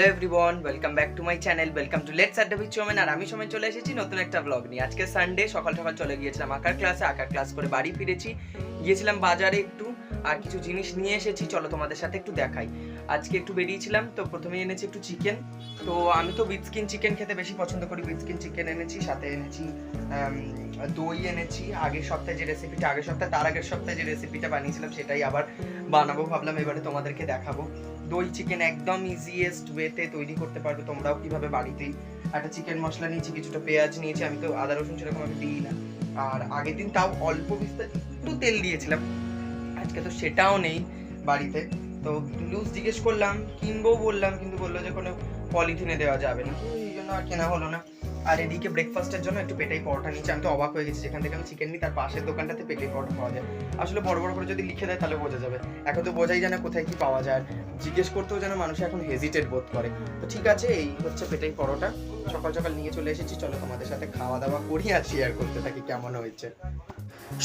Everyone welcome back to my channel welcome to let's Adda beach আর আমি সময় চলে এসেছি নতুন একটা ব্লগ নিয়ে। আজকে সানডে সকাল সকাল চলে গিয়েছিলাম আঁকার ক্লাসে আঁকার ক্লাস করে বাড়ি ফিরেছি। গিয়েছিলাম বাজারে একটু, আর কিছু জিনিস নিয়ে এসেছি, চলো তোমাদের সাথে একটু দেখাই। আজকে একটু বেরিয়েছিলাম, তো প্রথমে এনেছি একটু চিকেন তো আমি তো উইথ স্কিন চিকেন খেতে বেশি পছন্দ করি। উইথ স্কিন চিকেন এনেছি, সাথে এনেছি দই এনেছি। আগের সপ্তাহে যে রেসিপিটা আগের সপ্তাহে, তার আগের সপ্তাহে যে রেসিপিটা বানিয়েছিলাম, সেটাই আবার বানাবো। ভাবলাম এবারে তোমাদেরকে দেখাবো। দই চিকেন একদম ইজিয়েস্ট ওয়েতে তৈরি করতে পারবে তোমরাও কীভাবে বাড়িতেই। একটা চিকেন মশলা নিয়েছি, কিছুটা পেঁয়াজ নিয়েছি, আমি তো আদা, রসুন সেরকম আমি দিই না। আর আগের দিন তাও অল্প বিস্তার একটু তেল দিয়েছিলাম। আজকে তো সেটাও নেই বাড়িতে। তো লুজ জিজ্ঞেস করলাম, কিনবো বললাম, কিন্তু বলল যে কোনো পলিথিনে দেওয়া যাবে না। এই জন্য আর কেনা হলো না। আর এদিকে ব্রেকফাস্টের জন্য একটু পেটাই পরোটা নিচ্ছি। আমি তো অবাক হয়ে গেছি। যেখান থেকে আমি চিকেন নিই, তার পাশের দোকানটাতে পেটাই পরোটা পাওয়া যায়। আসলে বড় বড় করে যদি লিখে দেয়, তাহলে বোঝা যাবে। এখন তো বোঝাই যায় না কোথায় কি পাওয়া যায়। জিজ্ঞেস করতেও যেন মানুষ এখন হেজিটেট বোধ করে। তো ঠিক আছে, এই হচ্ছে পেটাই পরোটা। সকাল সকাল নিয়ে চলে এসেছি। চলো তোমাদের সাথে খাওয়া দাওয়া করি আর শেয়ার করতে থাকি, কেমন হয়েছে।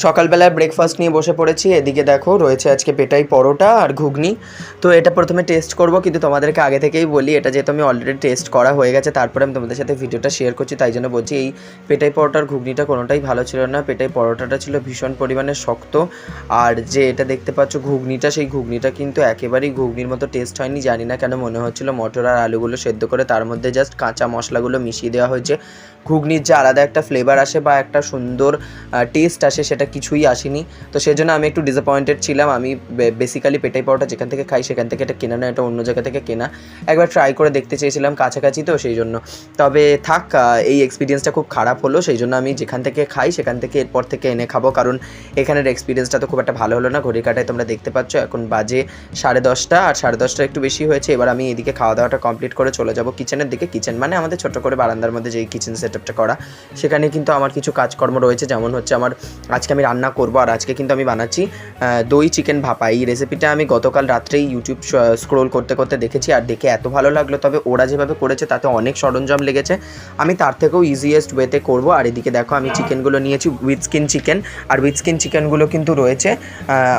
সকালবেলায় ব্রেকফাস্ট নিয়ে বসে পড়েছি। এদিকে দেখো, রয়েছে আজকে পেটাই পরোটা আর ঘুগনি। তো এটা প্রথমে টেস্ট করব, কিন্তু তোমাদেরকে আগে থেকেই বলি, এটা যেহেতু আমি অলরেডি টেস্ট করা হয়ে গেছে, তারপরে আমি তোমাদের সাথে ভিডিওটা শেয়ার করছি, তাই জন্য বলছি এই পেটাই পরোটার ঘুগনিটা কোনোটাই ভালো ছিল না। পেটাই পরোটাটা ছিল ভীষণ পরিমাণে শক্ত, আর যে এটা দেখতে পাচ্ছ ঘুগনিটা, সেই ঘুগনিটা কিন্তু একেবারেই ঘুগনির মতো টেস্ট হয়নি, জানি না কেন মনে হচ্ছিল মটর আর আলুগুলো সেদ্ধ করে তার মধ্যে জাস্ট কাঁচা মশলাগুলো মিশিয়ে দেওয়া হয়েছে। ঘুগনির যে আলাদা একটা ফ্লেভার আসে বা একটা সুন্দর টেস্ট আসে সেটা কিছুই আসেনি। তো সেজন্য আমি একটু ডিসঅ্যাপয়েন্টেড ছিলাম। আমি বেসিক্যালি পেটাই পাওয়াটা যেখান থেকে খাই সেখান থেকে এটা কেনা না এটা অন্য জায়গা থেকে কেনা। একবার ট্রাই করে দেখতে চেয়েছিলাম কাছাকাছি তো সেই জন্য। তবে থাক এই এক্সপিরিয়েন্সটা খুব খারাপ হলো, সেই জন্য আমি যেখান থেকে খাই সেখান থেকে এরপর থেকে এনে খাব। কারণ এখানের এক্সপিরিয়েন্সটা তো খুব একটা ভালো হলো না। ঘড়ি কাটায় তোমরা দেখতে পাচ্ছ, এখন বাজে সাড়ে দশটা আর সাড়ে দশটা একটু বেশি হয়েছে। এবার আমি এদিকে খাওয়া দাওয়াটা কমপ্লিট করে চলে যাব কিচেনের দিকে। কিচেন মানে আমাদের ছোট করে বারান্দার মধ্যে যেই কিচেন সেটআপটা করা। সেখানে কিন্তু আমার কিছু কাজকর্ম রয়েছে, যেমন হচ্ছে আমার আজকে আমি রান্না করব আর আজকে কিন্তু আমি বানাচ্ছি দই চিকেন ভাপা। এই রেসিপিটা আমি গতকাল রাত্রেই ইউটিউব স্ক্রোল করতে করতে দেখেছি আর দেখে এত ভালো লাগল। তবে ওরা যেভাবে করেছে তাতে অনেক সরঞ্জাম লেগেছে। আমি তার থেকেও ইজিয়েস্ট ওয়েতে করব। আর এদিকে দেখো আমি চিকেনগুলো নিয়েছি উইথ স্কিন চিকেন আর উইথ স্কিন চিকেনগুলো কিন্তু রয়েছে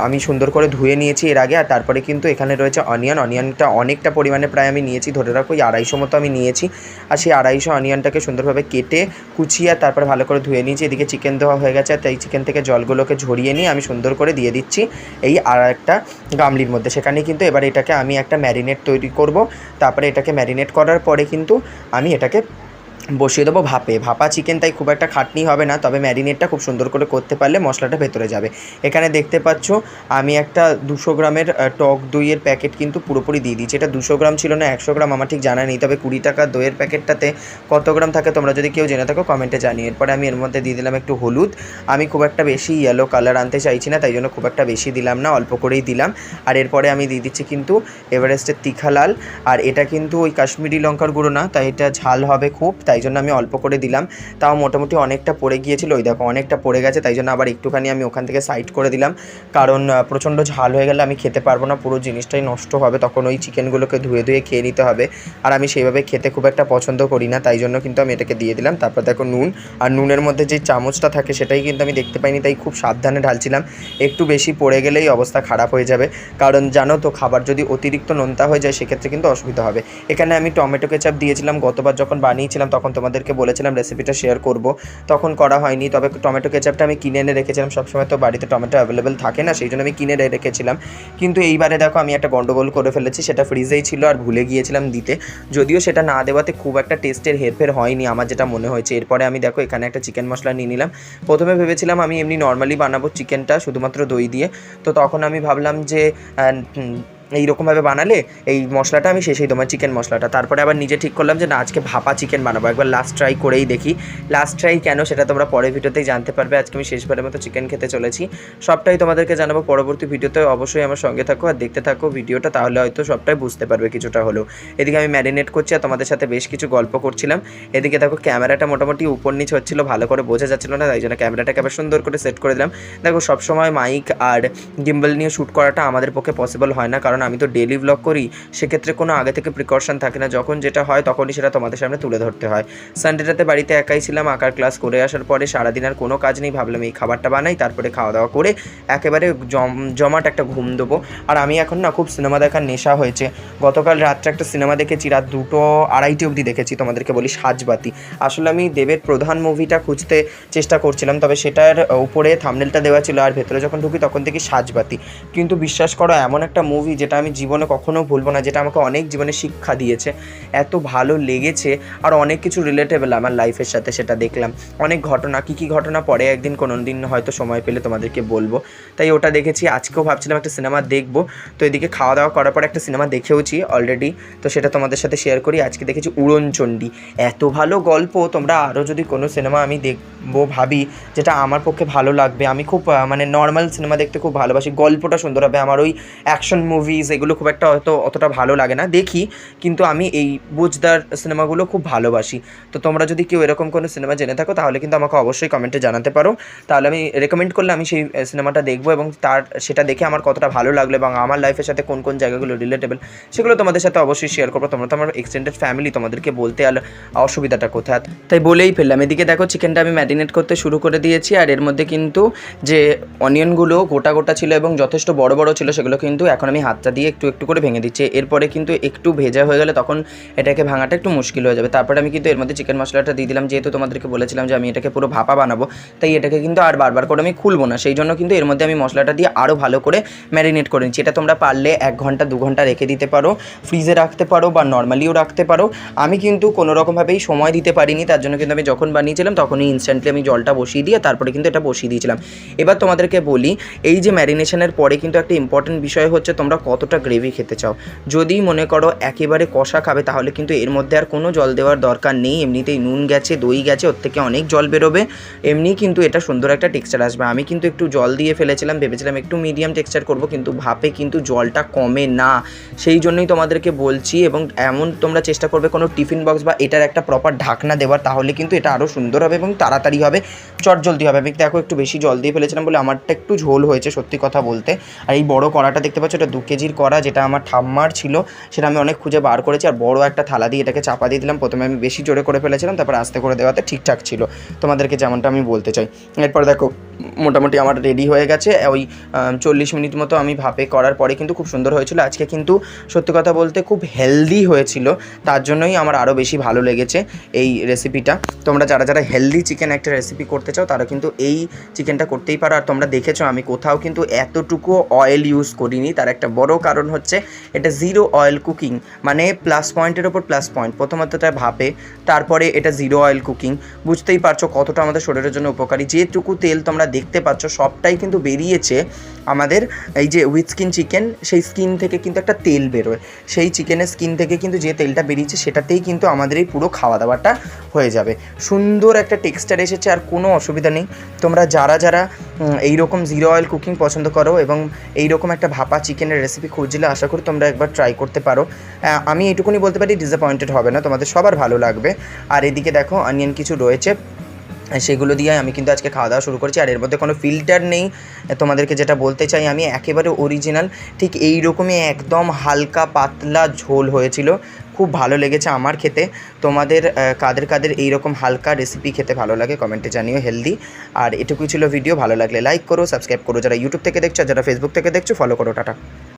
আমি সুন্দর করে ধুয়ে নিয়েছি এর আগে। আর তারপরে কিন্তু এখানে রয়েছে অনিয়ন অনিয়নটা অনেকটা পরিমাণে প্রায় আমি নিয়েছি, ধরে রাখো ওই আড়াইশো মতো আমি নিয়েছি। আর সেই আড়াইশো অনিয়নটাকে সুন্দরভাবে কেটে কুচিয়ে তারপরে ভালো করে ধুয়ে নিয়েছি। এদিকে চিকেন দেওয়া হয়ে গেছে, তাই চিকেন থেকে জলগুলোকে ঝরিয়ে নিয়ে আমি সুন্দর করে দিয়ে দিচ্ছি এই আর একটা গামলির মধ্যে। সেখানে কিন্তু এবার এটাকে আমি একটা ম্যারিনেট তৈরি করব। তারপরে এটাকে ম্যারিনেট করার পরে কিন্তু আমি এটাকে বসিয়ে দেবো ভাপে। ভাপা চিকেন তাই খুব একটা খাটনি হবে না, তবে ম্যারিনেটটা খুব সুন্দর করে করতে পারলে মশলাটা ভেতরে যাবে। এখানে দেখতে পাচ্ছ, আমি একটা দুশো গ্রামের টক দইয়ের প্যাকেট কিন্তু পুরোপুরি দিয়ে দিয়েছি। এটা দুশো গ্রাম ছিল না, একশো গ্রাম, আমার ঠিক জানা নেই। তবে কুড়ি টাকা দইয়ের প্যাকেটটাতে কত গ্রাম থাকে তোমরা যদি কেউ জেনে থাকো কমেন্টে জানিয়ে এরপরে আমি এর মধ্যে দিয়ে দিলাম একটু হলুদ। আমি খুব একটা বেশি ইয়েলো কালার আনতে চাইছি না, তাই জন্য খুব একটা বেশি দিলাম না, অল্প করেই দিলাম। আর এরপরে আমি দিয়ে দিচ্ছি কিন্তু এভারেস্টের তিখা লাল আর এটা কিন্তু ওই কাশ্মীরি লঙ্কার গুঁড়ো না, তাই এটা ঝাল হবে খুব, তাই জন্য আমি অল্প করে দিলাম। তাও মোটামুটি অনেকটা পড়ে গিয়েছিল। ওই দেখো, অনেকটা পড়ে গেছে, তাই জন্য আবার একটুখানি আমি ওখান থেকে সাইড করে দিলাম। কারণ প্রচণ্ড ঝাল হয়ে গেলে আমি খেতে পারব না, পুরো জিনিসটাই নষ্ট হবে। তখন ওই চিকেনগুলোকে ধুয়ে ধুয়ে খেয়ে নিতে হবে। আর আমি সেইভাবে খেতে খুব একটা পছন্দ করি না, তাই জন্য কিন্তু আমি এটাকে দিয়ে দিলাম। তারপর দেখো নুন, আর নুনের মধ্যে যে চামচটা থাকে সেটাই কিন্তু আমি দেখতে পাইনি, তাই খুব সাবধানে ঢালছিলাম। একটু বেশি পড়ে গেলেই অবস্থা খারাপ হয়ে যাবে। কারণ জানো তো, খাবার যদি অতিরিক্ত নোনতা হয়ে যায়, সেক্ষেত্রে কিন্তু অসুবিধা হবে। এখানে আমি টমেটো কেচাপ দিয়েছিলাম, গতবার যখন বানিয়েছিলাম, তখন তোমাদেরকে বলেছিলাম রেসিপিটা শেয়ার করব, তখন করা হয়নি। তবে টমেটো কেচাপটা আমি কিনে এনে রেখেছিলাম। সবসময় তো বাড়িতে টমেটো অ্যাভেলেবেল থাকে না, সেই জন্য আমি কিনে রেখেছিলাম। কিন্তু এইবারে দেখো, আমি একটা গন্ডগোল করে ফেলেছি। সেটা ফ্রিজেই ছিল আর ভুলে গিয়েছিলাম দিতে। যদিও সেটা না দেওয়াতে খুব একটা টেস্টের হেরফের হয়নি, আমার যেটা মনে হয়েছে। এরপরে আমি দেখো, এখানে একটা চিকেন মশলা নিয়ে নিলাম। প্রথমে ভেবেছিলাম আমি এমনি নর্মালি বানাবো চিকেনটা শুধুমাত্র দই দিয়ে। তো তখন আমি ভাবলাম যে এইরকমভাবে বানালে এই মশলাটা আমি শেষেই তোমার চিকেন মশলাটা। তারপরে আবার নিজে ঠিক করলাম যে, না, আজকে ভাপা চিকেন বানাবো। একবার লাস্ট ট্রাই করেই দেখি। লাস্ট ট্রাই কেন সেটা তোমরা পরের ভিডিওতেই জানতে পারবে। আজকে আমি শেষবারের মতো চিকেন খেতে চলেছি। সবটাই তোমাদেরকে জানাব পরবর্তী ভিডিওতে। অবশ্যই আমার সঙ্গে থাকো আর দেখতে থাকো ভিডিওটা, তাহলে হয়তো সবটাই বুঝতে পারবে কিছুটা হলেও। এদিকে আমি ম্যারিনেট করছি আর তোমাদের সাথে বেশ কিছু গল্প করছিলাম। এদিকে দেখো ক্যামেরাটা মোটামুটি উপর নিচ হচ্ছিল, ভালো করে বোঝা যাচ্ছিল না, তাই জন্য ক্যামেরাটাকে আবার সুন্দর করে সেট করে দিলাম। দেখো, সবসময় মাইক আর গিম্বল নিয়ে শ্যুট করাটা আমাদের পক্ষে পসিবল হয় না, কারণ কারণ আমি তো ডেলি ব্লগ করি, সেক্ষেত্রে কোনো আগে থেকে প্রিকশন থাকে না। যখন যেটা হয়, তখনই সেটা তোমাদের সামনে তুলে ধরতে হয়। সানডেটাতে বাড়িতে একাই ছিলাম, আঁকার ক্লাস করে আসার পরে সারাদিন আর কোনো কাজ নেই, ভাবলাম এই খাবারটা বানাই, তারপরে খাওয়া দাওয়া করে একেবারে জম, জমাট একটা ঘুম দেবো। আর আমি এখন না খুব সিনেমা দেখার নেশা হয়েছে। গতকাল রাত্রে একটা সিনেমা দেখেছি, রাত দুটো আড়াইটে অবধি দেখেছি, তোমাদেরকে বলি সাজবাতি। আসলে আমি দেবের প্রধান মুভিটা খুঁজতে চেষ্টা করছিলাম, তবে সেটার উপরে থামনেলটা দেওয়া ছিল, আর ভেতরে যখন ঢুকি তখন দেখি সাজবাতি। কিন্তু বিশ্বাস করো, এমন একটা মুভি যেটা আমি জীবনে কখনো ভুলবো না, যেটা আমাকে অনেক জীবনে শিক্ষা দিয়েছে। এত ভালো লেগেছে আর অনেক কিছু রিলেটেবল আমার লাইফের সাথে সেটা দেখলাম। অনেক ঘটনা, কী কী ঘটনা পরে একদিন কোনো দিন হয়তো সময় পেলে তোমাদেরকে বলব। তাই ওটা দেখেছি, আজকেও ভাবছিলাম একটা সিনেমা দেখব। তো এদিকে খাওয়া দাওয়া করার পর একটা সিনেমা দেখেওছি অলরেডি তো সেটা তোমাদের সাথে শেয়ার করি, আজকে দেখেছি উড়নচণ্ডী। এত ভালো গল্প, তোমরা আরও যদি কোনো সিনেমা আমি দেখব ভাবি, যেটা আমার পক্ষে ভালো লাগবে, আমি খুব মানে নর্মাল সিনেমা দেখতে খুব ভালোবাসি, গল্পটা সুন্দর হবে। আমার ওই অ্যাকশন মুভিজ এগুলো খুব একটা হয়তো অতটা ভালো লাগে না, দেখি। কিন্তু আমি এই বুঝদার সিনেমাগুলো খুব ভালোবাসি। তো তোমরা যদি কেউ এরকম কোনো সিনেমা জেনে থাকো, তাহলে কিন্তু আমাকে অবশ্যই কমেন্টে জানাতে পারো। তাহলে আমি রেকমেন্ড করলে আমি সেই সিনেমাটা দেখব এবং তার, সেটা দেখে আমার কতটা ভালো লাগল এবং আমার লাইফের সাথে কোন কোন জায়গাগুলো রিলেটেবল সেগুলো তোমাদের সাথে অবশ্যই শেয়ার করব। তোমরা তো আমার এক্সটেন্ডেড ফ্যামিলি তোমাদেরকে বলতে আর অসুবিধাটা কোথায়? তাই বলেই ফেললাম। এদিকে দেখো চিকেনটা আমি ম্যারিনেট করতে শুরু করে দিয়েছি আর এর মধ্যে কিন্তু যে অনিয়নগুলো গোটা গোটা ছিল এবং যথেষ্ট বড় বড় ছিল, সেগুলো কিন্তু এখন আমি হাতটা দিয়ে একটু একটু করে ভেঙে দিচ্ছি। এরপরে কিন্তু একটু ভেজা হয়ে গেলে তখন এটাকে ভাঙাটা একটু মুশকিল হয়ে যাবে। তারপরে আমি কিন্তু এর মধ্যে চিকেন মশলাটা দিয়ে দিলাম। যেহেতু তোমাদেরকে বলেছিলাম যে আমি এটাকে পুরো ভাপা বানাবো, তাই এটাকে কিন্তু আর বারবার করে আমি খুলবো না। সেই জন্য কিন্তু এর মধ্যে আমি মশলাটা দিয়ে আরও ভালো করে ম্যারিনেট করে নিচ্ছি। এটা তোমরা পারলে এক ঘণ্টা, দু ঘণ্টা রেখে দিতে পারো ফ্রিজে রাখতে পারো বা নর্মালিও রাখতে পারো। আমি কিন্তু কোনো রকমভাবেই সময় দিতে পারিনি। তার জন্য কিন্তু আমি যখন বানিয়েছিলাম তখনই ইনস্ট্যান্টলি আমি জলটা বসিয়ে দিয়ে তারপরে কিন্তু এটা বসিয়ে দিয়েছিলাম। এবার তোমাদেরকে বলি, এই যে ম্যারিনেশনের পরে কিন্তু একটা ইম্পর্টেন্ট বিষয় হচ্ছে তোমরা কতটা গ্রেভি খেতে চাও। যদি মনে করো একেবারে কষা খাবে, তাহলে কিন্তু এর মধ্যে আর কোনো জল দেওয়ার দরকার নেই। এমনিতেই নুন গেছে, দই গেছে, ওর থেকে অনেক জল বেরোবে। এমনি কিন্তু এটা সুন্দর একটা টেক্সচার আসবে। আমি কিন্তু একটু জল দিয়ে ফেলেছিলাম, ভেবেছিলাম একটু মিডিয়াম টেক্সচার করব, কিন্তু ভাপে কিন্তু জলটা কমে না। সেই জন্যই তোমাদেরকে বলছি, এবং এমন তোমরা চেষ্টা করবে কোনো টিফিন বক্স বা এটার একটা প্রপার ঢাকনা দেওয়ার, তাহলে কিন্তু এটা আরও সুন্দর হবে এবং তাড়াতাড়ি হবে। চটজলদি হবে। আমি দেখো একটু বেশি জল দিয়ে ফেলেছিলাম বলে আমারটা একটু ঝোল হয়েছে সত্যি কথা বলতে। আর এই বড় কড়াটা দেখতে পাচ্ছ, এটা দু কেজির কড়া যেটা আমার ঠাম্মার ছিল, সেটা আমি অনেক খুঁজে বার করেছি। আর বড় একটা থালা দিয়ে এটাকে চাপা দিয়ে দিলাম। প্রথমে আমি বেশি জোরে করে ফেলেছিলাম, তারপর আস্তে করে দেওয়াতে ঠিকঠাক ছিল। তোমাদেরকে যেমনটা আমি বলতে চাই। এরপর দেখো মোটামুটি আমার রেডি হয়ে গেছে। ওই চল্লিশ মিনিট মতো আমি ভাপে করার পরে কিন্তু খুব সুন্দর হয়েছিল। আজকে কিন্তু সত্যি কথা বলতে খুব হেলদি হয়েছিল। তার জন্যই আমার আরও বেশি ভালো লেগেছে এই রেসিপিটা তোমরা যারা যারা হেলদি চিকেন একটা রেসিপি করতে চাও, তারা কিন্তু এই চিকেনটা করতেই পারো। আর তোমরা দেখেছ, আমি কোথাও কিন্তু এতটুকু অয়েল ইউজ করিনি। তার একটা বড় কারণ হচ্ছে, এটা জিরো অয়েল কুকিং মানে প্লাস পয়েন্টের ওপর প্লাস পয়েন্ট প্রথমত এটা ভাপে, তারপরে এটা জিরো অয়েল কুকিং বুঝতেই পারছ কতটা আমাদের শরীরের জন্য উপকারী। যেটুকু তেল তোমরা দেখতে পাচ্ছ সবটাই কিন্তু বেরিয়েছে আমাদের এই যে উইথ স্কিন চিকেন সেই স্কিন থেকে কিন্তু একটা তেল বেরোয়। সেই চিকেনের স্কিন থেকে কিন্তু যে তেলটা বেরিয়েছে সেটাতেই কিন্তু আমাদের এই পুরো খাওয়া দাওয়াটা হয়ে যাবে। সুন্দর একটা টেক্সচার এসেছে আর কোনো অসুবিধা নেই। তোমরা যারা যারা উম, এইরকম জিরো অয়েল কুকিং পছন্দ করো এবং এইরকম একটা ভাপা চিকেনের রেসিপি খুঁজলে আশা করি তোমরা একবার ট্রাই করতে পারো। আমি এটুকুনি বলতে পারি ডিসঅ্যাপয়েন্টেড হবে না। তোমাদের সবার ভালো লাগবে। আর এদিকে দেখো অনিয়ন কিছু রয়েছে। সেগুলো দিয়ে আমি কিন্তু আজকে খাওয়া দাওয়া শুরু করেছি। আর এর মধ্যে কোনো ফিল্টার নেই। তোমাদেরকে যেটা বলতে চাই, আমি একেবারে অরিজিনাল ঠিক এই রকমই একদম হালকা পাতলা ঝোল হয়েছিল। খুব ভালো লেগেছে আমার খেতে। তোমাদের কাদের কাদের এইরকম হালকা রেসিপি খেতে ভালো লাগে কমেন্টে জানিও হেলদি আর এটুকুই ছিল ভিডিও ভালো লাগলে লাইক করো সাবস্ক্রাইব করো। যারা ইউটিউব থেকে দেখছ, যারা ফেসবুক থেকে দেখছ ফলো করো, টাটা।